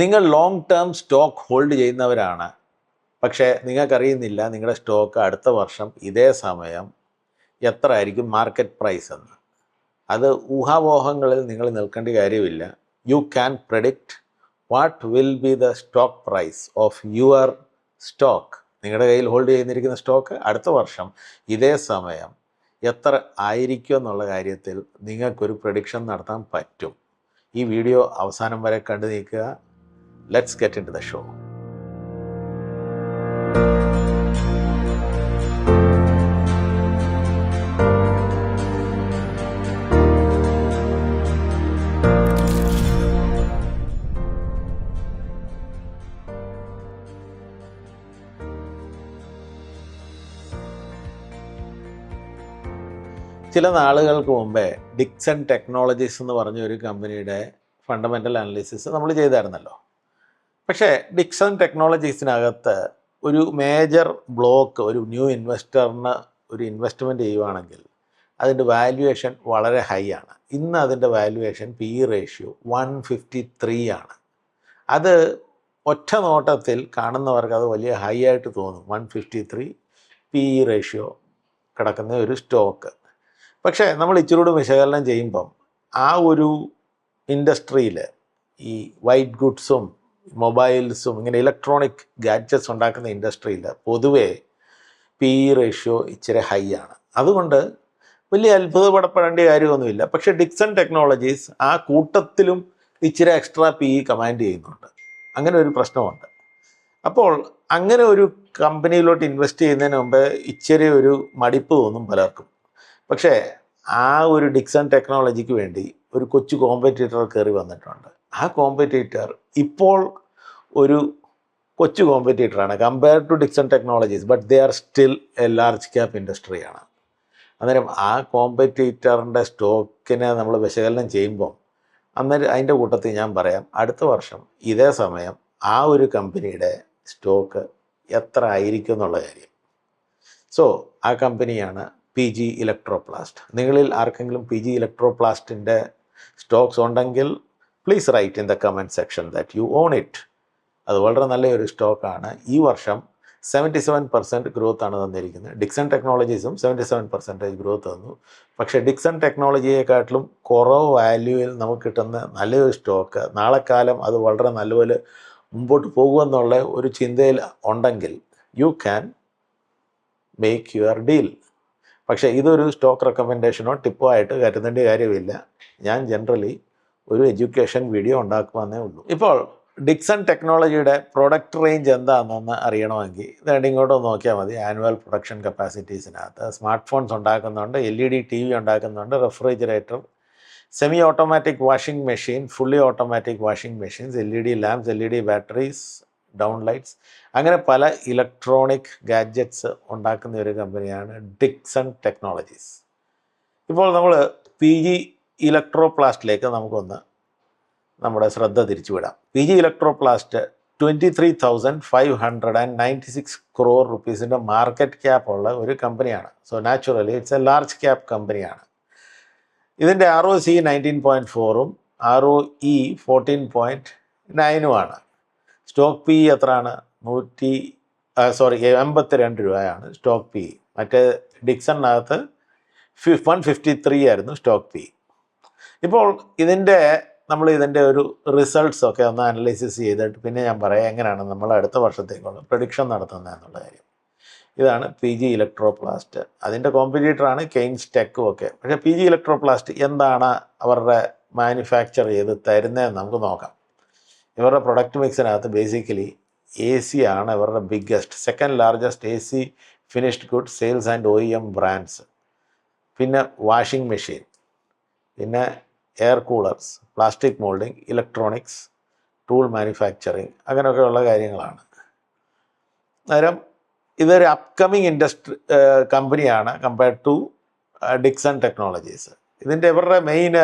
നിങ്ങൾ long term stock hold ചെയ്യുന്നവരാണ്. പക്ഷേ നിങ്ങൾക്കറിയുന്നില്ല നിങ്ങളുടെ സ്റ്റോക്ക് അടുത്ത വർഷം ഇതേ സമയം എത്ര ആയിരിക്കും മാർക്കറ്റ് പ്രൈസ് എന്ന്. അത് ഊഹാപോഹങ്ങളിൽ നിങ്ങൾ നിൽക്കേണ്ട കാര്യമില്ല. You can predict what will be the stock price of your stock നിങ്ങളുടെ കയ്യിൽ ഹോൾഡ് ചെയ്തിരിക്കുന്ന സ്റ്റോക്ക് അടുത്ത വർഷം ഇതേ സമയം എത്ര ആയിരിക്കും എന്നുള്ള കാര്യത്തിൽ നിങ്ങൾക്കൊരു പ്രഡിക്ഷൻ നടത്താൻ പറ്റും. ഈ വീഡിയോ അവസാനം വരെ കണ്ടു നീക്കുക. Let's get into the show ചില നാളുകൾക്ക് മുമ്പേ ഡിക്സൺ ടെക്നോളജീസ് എന്ന് പറഞ്ഞ ഒരു കമ്പനിയുടെ ഫണ്ടമെന്റൽ അനാലിസിസ് നമ്മൾ ചെയ്തായിരുന്നല്ലോ. പക്ഷേ ഡിക്സൺ ടെക്നോളജീസിനകത്ത് ഒരു മേജർ ബ്ലോക്ക് ഒരു ന്യൂ ഇൻവെസ്റ്ററിന് ഒരു ഇൻവെസ്റ്റ്മെന്റ് ചെയ്യുവാണെങ്കിൽ അതിന്റെ വാല്യുവേഷൻ വളരെ ഹൈ ആണ്. ഇന്ന് അതിന്റെ valuation P ratio one fifty three ആണ്. അത് ഒറ്റ നോട്ടത്തിൽ കാണുന്നവർക്ക് അത് വലിയ ഹൈ ആയിട്ട് തോന്നും. One fifty three P ratio കിടക്കുന്ന ഒരു സ്റ്റോക്ക് പക്ഷേ നമ്മൾ ഇച്ചിരൂടെ വിശകലനം ചെയ്യുമ്പം ആ ഒരു ഇൻഡസ്ട്രിയിൽ ഈ വൈറ്റ് ഗുഡ്സും മൊബൈൽസും ഇങ്ങനെ ഇലക്ട്രോണിക് ഗാഡ്ജറ്റ്സ് ഉണ്ടാക്കുന്ന ഇൻഡസ്ട്രിയിൽ പൊതുവേ പി ഇ റേഷ്യോ ഇച്ചിരി ഹൈ ആണ് അതുകൊണ്ട് വലിയ അത്ഭുതപ്പെടപ്പെടേണ്ട കാര്യമൊന്നുമില്ല. പക്ഷെ ഡിക്സൺ ടെക്നോളജീസ് ആ കൂട്ടത്തിലും ഇച്ചിരി എക്സ്ട്രാ പി ഇ കമാൻഡ് ചെയ്യുന്നുണ്ട്. അങ്ങനെ ഒരു പ്രശ്നമുണ്ട്. അപ്പോൾ അങ്ങനെ ഒരു കമ്പനിയിലോട്ട് ഇൻവെസ്റ്റ് ചെയ്യുന്നതിന് മുമ്പ് ഇച്ചിരി ഒരു മടിപ്പ് തോന്നും പലർക്കും. പക്ഷേ ആ ഒരു ഡിക്സൺ ടെക്നോളജിക്ക് വേണ്ടി ഒരു കൊച്ചു കോമ്പറ്റീറ്റർ കയറി വന്നിട്ടുണ്ട്. ആ കോമ്പറ്റേറ്റർ ഇപ്പോൾ ഒരു കൊച്ചു കോമ്പറ്റേറ്ററാണ് compare to Dixon technologies but they are still a large cap ഇൻഡസ്ട്രിയാണ് അന്നേരം ആ കോമ്പറ്റേറ്ററിന്റെ സ്റ്റോക്കിനെ നമ്മൾ വിശകലനം ചെയ്യുമ്പോൾ അന്നേരം അതിന്റെ കൂട്ടത്തിൽ ഞാൻ പറയാം അടുത്ത വർഷം ഇതേ സമയം ആ ഒരു കമ്പനിയുടെ സ്റ്റോക്ക് എത്ര ആയിരിക്കും എന്നുള്ള കാര്യം. സോ ആ കമ്പനിയാണ് പി ജി ഇലക്ട്രോപ്ലാസ്റ്റ് നിങ്ങളിൽ ആർക്കെങ്കിലും പി ജി ഇലക്ട്രോപ്ലാസ്റ്റിന്റെ സ്റ്റോക്സ് ഉണ്ടെങ്കിൽ please write in the comment section that you own it അത് വളരെ നല്ലൊരു സ്റ്റോക്കാണ് ഈ വർഷം സെവന്റി സെവൻ പെർസെന്റ് ഗ്രോത്ത് ആണ് തന്നിരിക്കുന്നത്. ഡിക്സൺ ടെക്നോളജീസും സെവന്റി സെവൻ പെർസെന്റേജ് ഗ്രോത്ത് തന്നു. പക്ഷേ ഡിക്സൺ ടെക്നോളജിയെക്കാട്ടിലും കുറവ് വാല്യൂവിൽ നമുക്ക് കിട്ടുന്ന നല്ലൊരു സ്റ്റോക്ക് നാളെ കാലം അത് വളരെ നല്ലപോലെ മുമ്പോട്ട് പോകുമെന്നുള്ള ഒരു ചിന്തയിൽ ഉണ്ടെങ്കിൽ you can make your deal പക്ഷേ ഇതൊരു സ്റ്റോക്ക് റെക്കമെൻഡേഷനോ ടിപ്പോ ആയിട്ട് കരുതേണ്ട കാര്യമില്ല. ഞാൻ ജനറലി ഒരു എഡ്യൂക്കേഷൻ വീഡിയോ ഉണ്ടാക്കുവാന്നേ ഉള്ളൂ. ഇപ്പോൾ ഡിക്സൺ ടെക്നോളജിയുടെ പ്രൊഡക്റ്റ് റേഞ്ച് എന്താണെന്ന് അറിയണമെങ്കിൽ ഇതാണ്ട് ഇങ്ങോട്ട് നോക്കിയാൽ മതി. ആനുവൽ പ്രൊഡക്ഷൻ കപ്പാസിറ്റീസിനകത്ത് സ്മാർട്ട് ഫോൺസ് ഉണ്ടാക്കുന്നുണ്ട് L E D T V ഉണ്ടാക്കുന്നുണ്ട് refrigerator semi automatic washing machine fully automatic washing machines L E D lamps L E D batteries down lights അങ്ങനെ പല ഇലക്ട്രോണിക് ഗാഡ്ജറ്റ്സ് ഉണ്ടാക്കുന്ന ഒരു കമ്പനിയാണ് ഡിക്സൺ ടെക്നോളജീസ്. ഇപ്പോൾ നമ്മൾ പി ജി ഇലക്ട്രോപ്ലാസ്റ്റിലേക്ക് നമുക്കൊന്ന് നമ്മുടെ ശ്രദ്ധ തിരിച്ചുവിടാം. P G Electroplast twenty three thousand five hundred and ninety six crore റുപ്പീസിന്റെ market cap ഉള്ള ഒരു കമ്പനിയാണ് so naturally it's a large cap കമ്പനിയാണ് ഇതിന്റെ R O C nineteen point ഫോറും R O E fourteen point നയനുമാണ് stock P എത്രയാണ്? നൂറ്റി sorry എൺപത്തി രണ്ട് രൂപയാണ് സ്റ്റോക്ക് പി മറ്റേ ഡിക്സണിനകത്ത് ഫിഫ് വൺ ഫിഫ്റ്റി ത്രീ ആയിരുന്നു സ്റ്റോക്ക് പി ഇപ്പോൾ ഇതിന്റെ നമ്മൾ ഇതിന്റെ ഒരു റിസൾട്ട്സ് ഒക്കെ ഒന്ന് അനലൈസിസ് ചെയ്തിട്ട് പിന്നെ ഞാൻ പറയാം എങ്ങനെയാണ് നമ്മൾ അടുത്ത വർഷത്തേക്കുള്ള പ്രഡിക്ഷൻ നടത്തുന്നത് എന്നുള്ള കാര്യം. ഇതാണ് പി ജി ഇലക്ട്രോപ്ലാസ്റ്റ് അതിന്റെ കോമ്പറ്റീറ്ററാണ് കെയിൻസ് ടെക്കും ഒക്കെ. പക്ഷേ പി ജി ഇലക്ട്രോപ്ലാസ്റ്റ് എന്താണ് അവരുടെ മാനുഫാക്ചർ ചെയ്ത് തരുന്നതെന്ന് നമുക്ക് നോക്കാം. ഇവരുടെ പ്രൊഡക്റ്റ് മിക്സിനകത്ത് ബേസിക്കലി എ സി ആണ് ഇവരുടെ biggest second largest A C finished good sales and O M brands പിന്നെ വാഷിംഗ് മെഷീൻ പിന്നെ air coolers plastic moulding electronics tool manufacturing അങ്ങനെയൊക്കെയുള്ള കാര്യങ്ങളാണ്. അന്നേരം ഇതൊരു അപ്കമിങ് ഇൻഡസ്ട്രി കമ്പനിയാണ് കമ്പയർഡ് ടു ഡിക്സൺ ടെക്നോളജീസ് ഇതിന്റെ ഇവരുടെ മെയിൻ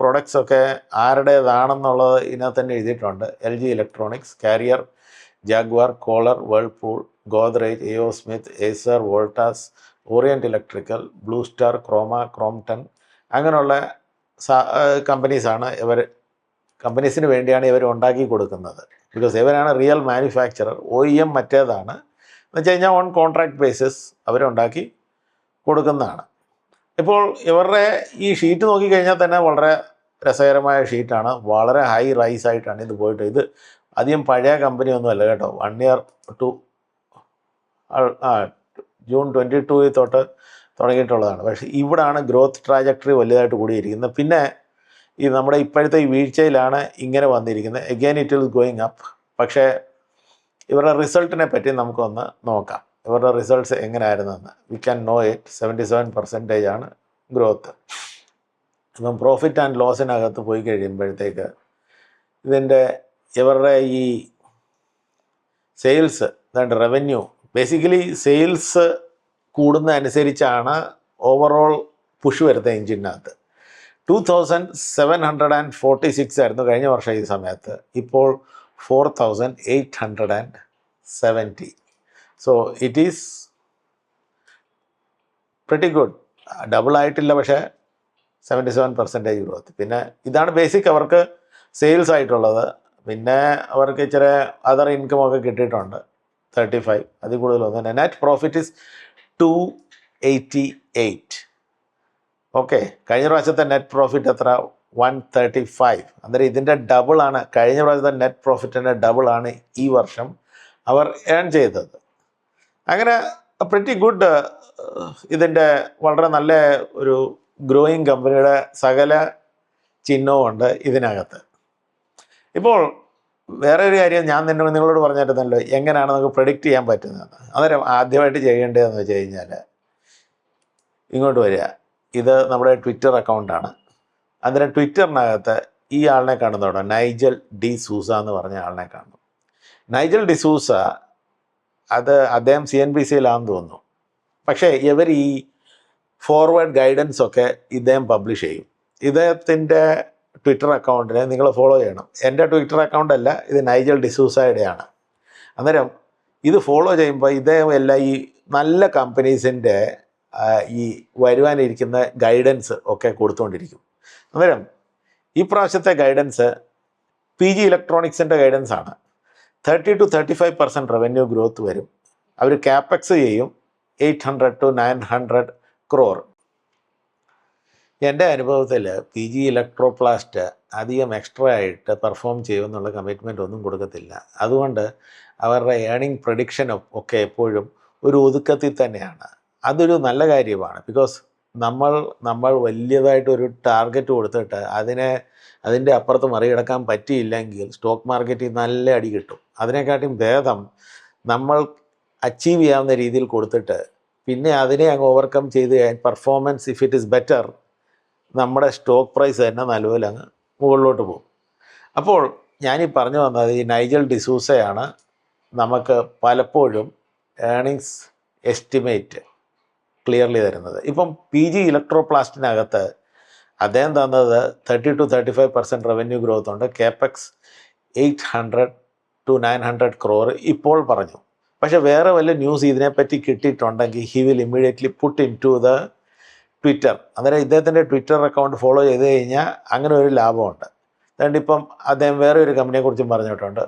പ്രൊഡക്ട്സ് ഒക്കെ ആരുടേതാണെന്നുള്ളത് ഇതിനകത്ത് തന്നെ എഴുതിയിട്ടുണ്ട് L G electronics carrier Jaguar collar Whirlpool Godrej A O Smith Acer Voltas Orient electrical Blue Star Croma Crompton അങ്ങനെയുള്ള കമ്പനീസാണ് ഇവർ കമ്പനീസിന് വേണ്ടിയാണ് ഇവർ ഉണ്ടാക്കി കൊടുക്കുന്നത്. ബിക്കോസ് ഇവരാണ് real manufacturer O E M മറ്റേതാണ്. എന്ന് വെച്ച് കഴിഞ്ഞാൽ ഓൺ കോൺട്രാക്ട് ബേസിസ് അവരുണ്ടാക്കി കൊടുക്കുന്നതാണ്. ഇപ്പോൾ ഇവരുടെ ഈ ഷീറ്റ് നോക്കിക്കഴിഞ്ഞാൽ തന്നെ വളരെ രസകരമായ ഷീറ്റാണ് വളരെ ഹൈ റൈസ് ആയിട്ടാണ് ഇത് പോയിട്ട്. ഇത് അധികം പഴയ കമ്പനി ഒന്നുമല്ല കേട്ടോ one year two June twenty two തൊട്ട് തുടങ്ങിയിട്ടുള്ളതാണ്. പക്ഷേ ഇവിടാണ് ഗ്രോത്ത് ട്രാജക്ടറി വലുതായിട്ട് കൂടിയിരിക്കുന്നത്. പിന്നെ ഈ നമ്മുടെ ഇപ്പോഴത്തെ ഈ വീഴ്ചയിലാണ് ഇങ്ങനെ വന്നിരിക്കുന്നത്. Again it will going up പക്ഷേ ഇവരുടെ റിസൾട്ടിനെ പറ്റി നമുക്കൊന്ന് നോക്കാം. ഇവരുടെ results എങ്ങനെയായിരുന്നെന്ന്. We can know it seventy seven percentage ആണ് ഗ്രോത്ത് ഇപ്പം പ്രോഫിറ്റ് ആൻഡ് ലോസിനകത്ത് പോയി കഴിയുമ്പോഴത്തേക്ക് ഇതിന്റെ ഇവരുടെ ഈ സെയിൽസ് അതായത് റവന്യൂ ബേസിക്കലി സെയിൽസ് കൂടുന്ന അനുസരിച്ചാണ് ഓവറോൾ പുഷ് വരുന്നത് എഞ്ചിനകത്ത് two thousand seven hundred and forty six ആയിരുന്നു കഴിഞ്ഞ വർഷം ഈ സമയത്ത്. ഇപ്പോൾ four thousand eight hundred and seventy so it is pretty good double ആയിട്ടില്ല പക്ഷേ സെവന്റി സെവൻ പെർസെന്റേജ് ഗ്രോത്ത് പിന്നെ ഇതാണ് ബേസിക് അവർക്ക് സെയിൽസ് ആയിട്ടുള്ളത്. പിന്നെ അവർക്ക് ഇച്ചിരി അതർ ഇൻകം ഒക്കെ കിട്ടിയിട്ടുണ്ട്. തേർട്ടി ഫൈവ് അതിൽ കൂടുതലൊന്നും തന്നെ net profit is two eighty eight okay കഴിഞ്ഞ പ്രാവശ്യത്തെ നെറ്റ് പ്രോഫിറ്റ് എത്ര? വൺ തേർട്ടി ഫൈവ് അന്നേരം ഇതിന്റെ ഡബിളാണ് കഴിഞ്ഞ പ്രാവശ്യത്തെ നെറ്റ് പ്രോഫിറ്റിന്റെ ഡബിളാണ് ഈ വർഷം അവർ ഏൺ ചെയ്തത്. അങ്ങനെ പ്രിറ്റി ഗുഡ് ഇതിന്റെ വളരെ നല്ല ഒരു ഗ്രോയിങ് കമ്പനിയുടെ സകല ചിഹ്നവും ഉണ്ട് ഇതിനകത്ത്. ഇപ്പോൾ വേറെ ഒരു കാര്യം ഞാൻ നിന്നെ നിങ്ങളോട് പറഞ്ഞിരുന്നല്ലോ എങ്ങനെയാണ് നമുക്ക് പ്രഡിക്റ്റ് ചെയ്യാൻ പറ്റുന്നതെന്ന്. അന്നേരം ആദ്യമായിട്ട് ചെയ്യേണ്ടതെന്ന് വെച്ച് കഴിഞ്ഞാൽ ഇങ്ങോട്ട് വരിക. ഇത് നമ്മുടെ ട്വിറ്റർ അക്കൗണ്ടാണ് അന്നേരം ട്വിറ്ററിനകത്ത് ഈ ആളിനെ കാണുന്നതോടെ നൈജൽ ഡി സൂസ എന്ന് പറഞ്ഞ ആളിനെ കാണുന്നു. നൈജൽ ഡി സൂസ അത് അദ്ദേഹം സി എൻ ബി സിയിലാണെന്ന് തോന്നുന്നു. പക്ഷേ ഇവർ ഈ ഫോർവേഡ് ഗൈഡൻസ് ഒക്കെ ഇദ്ദേഹം പബ്ലിഷ് ചെയ്യും. ഇദ്ദേഹത്തിന്റെ ട്വിറ്റർ അക്കൗണ്ടിനെ നിങ്ങൾ ഫോളോ ചെയ്യണം. എന്റെ ട്വിറ്റർ അക്കൗണ്ട് അല്ല ഇത് നൈജൽ ഡിസൂസയുടെയാണ് അന്നേരം ഇത് ഫോളോ ചെയ്യുമ്പോൾ ഇദ്ദേഹം എല്ലാം ഈ നല്ല കമ്പനീസിന്റെ ഈ വരുവാനിരിക്കുന്ന ഗൈഡൻസ് ഒക്കെ കൊടുത്തുകൊണ്ടിരിക്കും അന്നേരം ഈ പ്രാവശ്യത്തെ ഗൈഡൻസ് പി ജി ഇലക്ട്രോണിക്സിന്റെ ഗൈഡൻസ് ആണ്. Thirty two thirty five percent revenue growth വരും. അവർ ക്യാപെക്സ് ചെയ്യും eight hundred two nine hundred crore എന്റെ അനുഭവത്തിൽ പി ജി ഇലക്ട്രോപ്ലാസ്റ്റ് അധികം എക്സ്ട്രാ ആയിട്ട് പെർഫോം ചെയ്യുമെന്നുള്ള കമ്മിറ്റ്മെന്റ് ഒന്നും കൊടുക്കത്തില്ല. അതുകൊണ്ട് അവരുടെ ഏണിംഗ് പ്രഡിക്ഷൻ ഒക്കെ എപ്പോഴും ഒരു ഒതുക്കത്തിൽ തന്നെയാണ്. അതൊരു നല്ല കാര്യമാണ്. ബിക്കോസ് നമ്മൾ നമ്മൾ വലിയതായിട്ടൊരു ടാർഗറ്റ് കൊടുത്തിട്ട് അതിനെ അതിന്റെ അപ്പുറത്ത് മറികടക്കാൻ പറ്റിയില്ലെങ്കിൽ സ്റ്റോക്ക് മാർക്കറ്റിൽ നല്ല അടി കിട്ടും. അതിനെക്കാട്ടിയും ഭേദം നമ്മൾ അച്ചീവ് ചെയ്യാവുന്ന രീതിയിൽ കൊടുത്തിട്ട് പിന്നെ അതിനെ അങ്ങ് ഓവർകം ചെയ്ത് performance if it is better നമ്മുടെ സ്റ്റോക്ക് പ്രൈസ് തന്നെ നല്ലപോലെ അങ്ങ് മുകളിലോട്ട് പോകും. അപ്പോൾ ഞാനീ പറഞ്ഞു വന്നത് ഈ നൈജൽ ഡിസൂസയാണ് നമുക്ക് പലപ്പോഴും ഏണിങ്സ് എസ്റ്റിമേറ്റ് ക്ലിയർലി തരുന്നത്. ഇപ്പം പി ജി ഇലക്ട്രോപ്ലാസ്റ്റിനകത്ത് അദ്ദേഹം തന്നത് thirty two thirty five percent revenue growth ഉണ്ട്. Capex eight hundred two nine hundred crore ഇപ്പോൾ പറഞ്ഞു. പക്ഷേ വേറെ വല്ല ന്യൂസ് ഇതിനെപ്പറ്റി കിട്ടിയിട്ടുണ്ടെങ്കിൽ he will immediately put into the Twitter അന്നേരം ഇദ്ദേഹത്തിന്റെ ട്വിറ്റർ അക്കൗണ്ട് ഫോളോ ചെയ്ത് കഴിഞ്ഞാൽ അങ്ങനെ ഒരു ലാഭമുണ്ട്. അതുകൊണ്ട് ഇപ്പം അദ്ദേഹം വേറെ ഒരു കമ്പനിയെക്കുറിച്ചും പറഞ്ഞിട്ടുണ്ട്.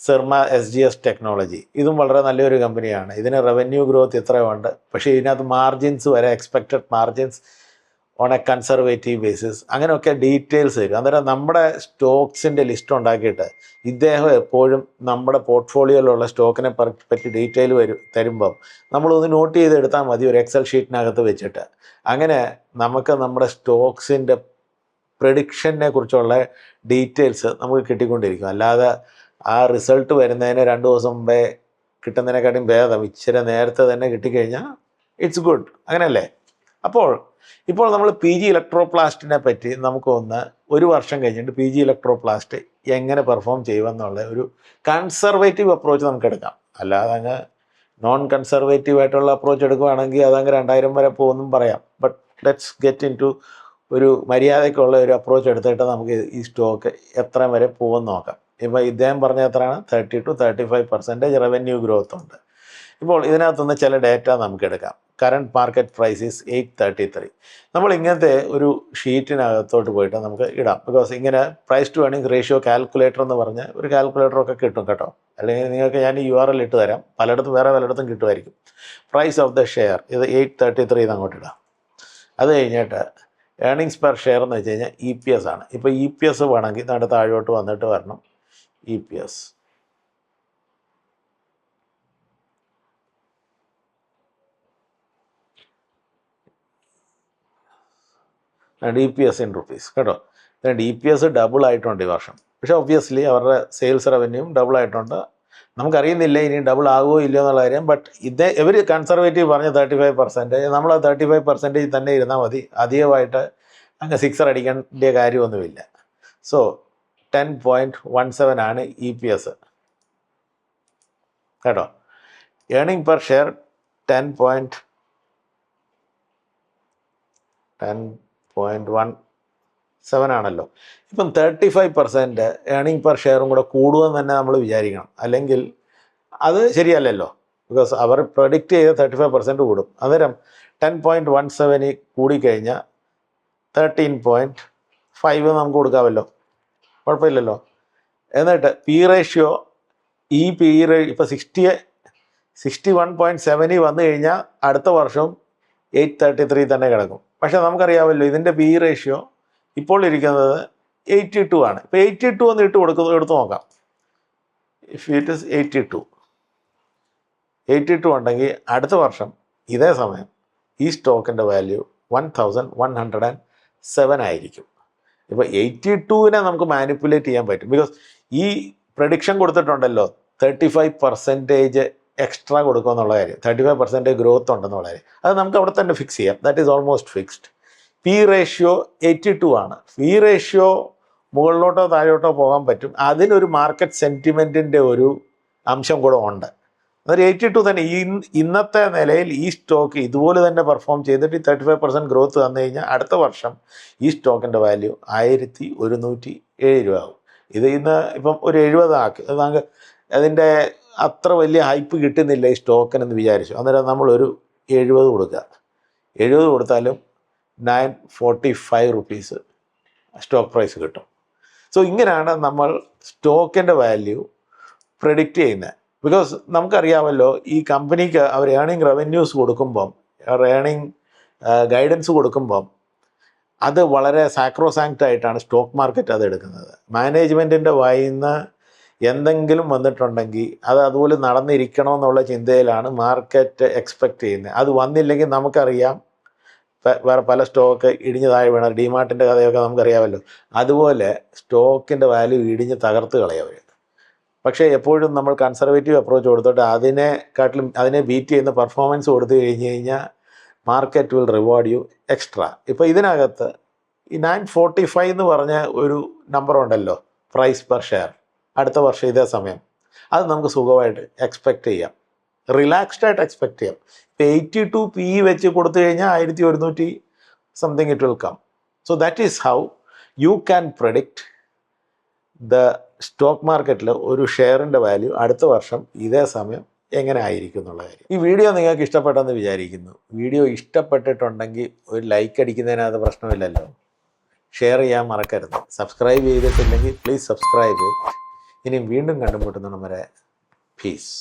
Syrma S G S technology ഇതും വളരെ നല്ലൊരു കമ്പനിയാണ് ഇതിന് റവന്യൂ ഗ്രോത്ത് ഇത്രയുണ്ട് പക്ഷേ ഇതിനകത്ത് മാർജിൻസ് വരെ expected margins on a conservative basis അങ്ങനെയൊക്കെ ഡീറ്റെയിൽസ് തരും. അന്നേരം നമ്മുടെ സ്റ്റോക്സിന്റെ ലിസ്റ്റ് ഉണ്ടാക്കിയിട്ട് ഇദ്ദേഹം എപ്പോഴും നമ്മുടെ പോർട്ട്ഫോളിയോയിലുള്ള സ്റ്റോക്കിനെ പറ്റി ഡീറ്റെയിൽ വരും തരുമ്പം നമ്മളൊന്ന് നോട്ട് ചെയ്തെടുത്താൽ മതി ഒരു എക്സൽ ഷീറ്റിനകത്ത് വെച്ചിട്ട്. അങ്ങനെ നമുക്ക് നമ്മുടെ സ്റ്റോക്സിന്റെ പ്രഡിക്ഷനെ കുറിച്ചുള്ള ഡീറ്റെയിൽസ് നമുക്ക് കിട്ടിക്കൊണ്ടിരിക്കും. അല്ലാതെ ആ റിസൾട്ട് വരുന്നതിന് രണ്ട് ദിവസം മുമ്പേ കിട്ടുന്നതിനെക്കാട്ടിയും ഭേദം. ഇച്ചിരി നേരത്തെ തന്നെ കിട്ടിക്കഴിഞ്ഞാൽ ഇറ്റ്സ് ഗുഡ് അങ്ങനെയല്ലേ അപ്പോൾ ഇപ്പോൾ നമ്മൾ പി ജി ഇലക്ട്രോപ്ലാസ്റ്റിനെ പറ്റി നമുക്കൊന്ന് ഒരു വർഷം കഴിഞ്ഞിട്ട് പി ജി ഇലക്ട്രോപ്ലാസ്റ്റ് എങ്ങനെ പെർഫോം ചെയ്യുമെന്നുള്ള ഒരു കൺസർവേറ്റീവ് അപ്രോച്ച് നമുക്ക് എടുക്കാം. അല്ലാതെ അങ്ങ് നോൺ കൺസർവേറ്റീവ് ആയിട്ടുള്ള അപ്രോച്ച് എടുക്കുകയാണെങ്കിൽ അതങ്ങ് രണ്ടായിരം വരെ പോകുമെന്നും പറയാം. But let's get into ഒരു മര്യാദയ്ക്കുള്ള ഒരു അപ്രോച്ച് എടുത്തിട്ട് നമുക്ക് ഈ സ്റ്റോക്ക് എത്ര വരെ പോകുമെന്ന് നോക്കാം. ഇപ്പോൾ ഇദ്ദേഹം പറഞ്ഞ എത്രയാണ്? Thirty two thirty five percentage revenue growth ഉണ്ട്. ഇപ്പോൾ ഇതിനകത്തുനിന്ന് ചില ഡേറ്റ നമുക്ക് എടുക്കാം. Current market price is eight thirty three നമ്മൾ ഇങ്ങനത്തെ ഒരു ഷീറ്റിനകത്തോട്ട് പോയിട്ട് നമുക്ക് ഇടാം. ബിക്കോസ് ഇങ്ങനെ price to earning ratio calculator എന്ന് പറഞ്ഞ് ഒരു കാൽക്കുലേറ്ററൊക്കെ കിട്ടും കേട്ടോ. അല്ലെങ്കിൽ നിങ്ങൾക്ക് ഞാൻ യു ആർ എൽ ഇട്ട് തരാം. പലയിടത്തും വേറെ പലയിടത്തും കിട്ടുമായിരിക്കും. പ്രൈസ് ഓഫ് ദ ഷെയർ ഇത് എയ്റ്റ് തേർട്ടി ത്രീ അങ്ങോട്ട് ഇടാം. അത് കഴിഞ്ഞിട്ട് ഏണിങ്സ് പെർ ഷെയർ എന്ന് വെച്ച് കഴിഞ്ഞാൽ ഇ പി എസ് ആണ്. ഇപ്പോൾ ഇ പി എസ് വേണമെങ്കിൽ നമ്മുടെ താഴോട്ട് വന്നിട്ട് വരണം. E P S D P S in rupees കേട്ടോ? ഡി പി എസ് ഡബിൾ ആയിട്ടുണ്ട് ഈ വർഷം. പക്ഷേ ഒബ്വിയസ്ലി അവരുടെ സെയിൽസ് റവന്യൂവും ഡബിൾ ആയിട്ടുണ്ട്. നമുക്കറിയുന്നില്ല ഇനി ഡബിൾ ആകുമോ ഇല്ലയോ എന്നുള്ള കാര്യം ബട്ട് ഇതേ ഇവർ കൺസർവേറ്റീവ് പറഞ്ഞ തേർട്ടി ഫൈവ് പെർസെന്റേജ് നമ്മൾ തേർട്ടി ഫൈവ് പെർസെന്റേജ് തന്നെ ഇരുന്നാൽ മതി. അധികമായിട്ട് അങ്ങ് സിക്സർ അടിക്കേണ്ട കാര്യമൊന്നുമില്ല. So ten point one seven ആണ് ഇ പി എസ് കേട്ടോ? Earning per share ten point ten point one seven ആണല്ലോ. ഇപ്പം thirty five percent earning per ഷെയറും കൂടെ കൂടുമെന്ന് തന്നെ നമ്മൾ വിചാരിക്കണം. അല്ലെങ്കിൽ അത് ശരിയല്ലല്ലോ. ബിക്കോസ് അവർ പ്രൊഡിക്റ്റ് ചെയ്ത തേർട്ടി ഫൈവ് പെർസെന്റ് കൂടും. അന്നേരം ടെൻ പോയിന്റ് വൺ സെവനിൽ കൂടിക്കഴിഞ്ഞാൽ തേർട്ടീൻ പോയിന്റ് ഫൈവ് നമുക്ക് കൊടുക്കാമല്ലോ. കുഴപ്പമില്ലല്ലോ. എന്നിട്ട് പി റേഷ്യോ ഈ പി റേ ഇപ്പോൾ സിക്സ്റ്റി സിക്സ്റ്റി വൺ പോയിന്റ് സെവനിൽ വന്നു കഴിഞ്ഞാൽ അടുത്ത വർഷം എയ്റ്റ് തേർട്ടി ത്രീ തന്നെ കിടക്കും. പക്ഷേ നമുക്കറിയാമല്ലോ ഇതിന്റെ പി റേഷ്യോ ഇപ്പോൾ ഇരിക്കുന്നത് എയ്റ്റി ടു ആണ്. ഇപ്പോൾ എയ്റ്റി ടു എന്ന് ഇട്ട് കൊടുക്കുന്നത് എടുത്ത് നോക്കാം. If it is eighty two eighty two ഉണ്ടെങ്കിൽ അടുത്ത വർഷം ഇതേ സമയം ഈ സ്റ്റോക്കിന്റെ value one thousand one hundred and seven ആയിരിക്കും. ഇപ്പോൾ എയ്റ്റി ടുവിനെ നമുക്ക് മാനിപ്പുലേറ്റ് ചെയ്യാൻ പറ്റും. ബിക്കോസ് ഈ പ്രഡിക്ഷൻ കൊടുത്തിട്ടുണ്ടല്ലോ തേർട്ടി ഫൈവ് പെർസെന്റേജ് എക്സ്ട്രാ കൊടുക്കുക എന്നുള്ള കാര്യം. തേർട്ടി ഫൈവ് പെർസെന്റേജ് ഗ്രോത്ത് ഉണ്ടെന്നുള്ള കാര്യം. അത് നമുക്ക് അവിടെ തന്നെ ഫിക്സ് ചെയ്യാം. That is almost fixed P ratio eighty two ആണ്. പി റേഷ്യോ മുകളിലോട്ടോ താഴോട്ടോ പോകാൻ പറ്റും. അതിനൊരു മാർക്കറ്റ് സെന്റിമെന്റിന്റെ ഒരു അംശം കൂടെ ഉണ്ട്. അതൊരു എയ്റ്റി ടു തന്നെ ഈ ഇന്നത്തെ നിലയിൽ ഈ സ്റ്റോക്ക് ഇതുപോലെ തന്നെ പെർഫോം ചെയ്തിട്ട് ഈ തേർട്ടി ഫൈവ് പെർസെന്റ് ഗ്രോത്ത് തന്നു കഴിഞ്ഞാൽ അടുത്ത വർഷം ഈ സ്റ്റോക്കിന്റെ വാല്യൂ ആയിരത്തി ഒരുന്നൂറ്റി ഏഴ് രൂപ ആകും ഇത് ഇന്ന് ഇപ്പം ഒരു എഴുപതാക്കി നമുക്ക് അതിന്റെ അത്ര വലിയ ഹൈപ്പ് കിട്ടുന്നില്ല ഈ സ്റ്റോക്കിനെന്ന് വിചാരിച്ചു. അന്നേരം നമ്മളൊരു എഴുപത് കൊടുക്കുക. എഴുപത് കൊടുത്താലും nine forty five rupees stock price കിട്ടും. സോ ഇങ്ങനെയാണ് നമ്മൾ സ്റ്റോക്കിന്റെ വാല്യൂ പ്രഡിക്റ്റ് ചെയ്യുന്നത്. ബിക്കോസ് നമുക്കറിയാമല്ലോ ഈ കമ്പനിക്ക് അവർ ഏണിംഗ് റവന്യൂസ് കൊടുക്കുമ്പം ഏണിംഗ് ഗൈഡൻസ് കൊടുക്കുമ്പം അത് വളരെ സാക്രോസാങ്ക്റ്റ് ആയിട്ടാണ് സ്റ്റോക്ക് മാർക്കറ്റ് അത് എടുക്കുന്നത്. മാനേജ്മെന്റിന്റെ വായിൽ നിന്ന് എന്തെങ്കിലും വന്നിട്ടുണ്ടെങ്കിൽ അത് അതുപോലെ നടന്നിരിക്കണം എന്നുള്ള ചിന്തയിലാണ് മാർക്കറ്റ് എക്സ്പെക്റ്റ് ചെയ്യുന്നത്. അത് വന്നില്ലെങ്കിൽ നമുക്കറിയാം. വേറെ പല സ്റ്റോക്ക് ഇടിഞ്ഞ് താഴെ വീണ ഡിമാർട്ടിന്റെ കഥയൊക്കെ നമുക്കറിയാമല്ലോ. അതുപോലെ സ്റ്റോക്കിന്റെ വാല്യൂ ഇടിഞ്ഞ് തകർത്ത് കളയവർ പക്ഷേ എപ്പോഴും നമ്മൾ കൺസർവേറ്റീവ് അപ്രോച്ച് കൊടുത്തോട്ട് അതിനെക്കാട്ടിലും അതിനെ ബീറ്റ് ചെയ്യുന്ന പെർഫോമൻസ് കൊടുത്തു കഴിഞ്ഞ് കഴിഞ്ഞാൽ market will reward you extra ഇപ്പോൾ ഇതിനകത്ത് ഈ നയൻ ഫോർട്ടി ഫൈവ് എന്ന് പറഞ്ഞ ഒരു നമ്പറുണ്ടല്ലോ പ്രൈസ് പെർ ഷെയർ അടുത്ത വർഷം ഇതേ സമയം. അത് നമുക്ക് സുഖമായിട്ട് എക്സ്പെക്റ്റ് ചെയ്യാം. റിലാക്സ്ഡ് ആയിട്ട് എക്സ്പെക്റ്റ് ചെയ്യാം. ഇപ്പോൾ എയ്റ്റി ടു പി വെച്ച് കൊടുത്തു കഴിഞ്ഞാൽ ആയിരത്തി ഒരുന്നൂറ്റി something it will come so that is how you can predict the stock മാർക്കറ്റിൽ ഒരു ഷെയറിന്റെ വാല്യൂ അടുത്ത വർഷം ഇതേ സമയം എങ്ങനെ ആയിരിക്കും എന്നുള്ള കാര്യം. ഈ വീഡിയോ നിങ്ങൾക്ക് ഇഷ്ടപ്പെട്ടെന്ന് വിചാരിക്കുന്നു. വീഡിയോ ഇഷ്ടപ്പെട്ടിട്ടുണ്ടെങ്കിൽ ഒരു ലൈക്ക് അടിക്കുന്നതിനകത്ത് പ്രശ്നമില്ലല്ലോ. ഷെയർ ചെയ്യാൻ മറക്കരുത്. സബ്സ്ക്രൈബ് ചെയ്തിട്ടില്ലെങ്കിൽ പ്ലീസ് സബ്സ്ക്രൈബ് ഇനി വീണ്ടും കണ്ടുമുട്ടുന്ന വരെ പീസ്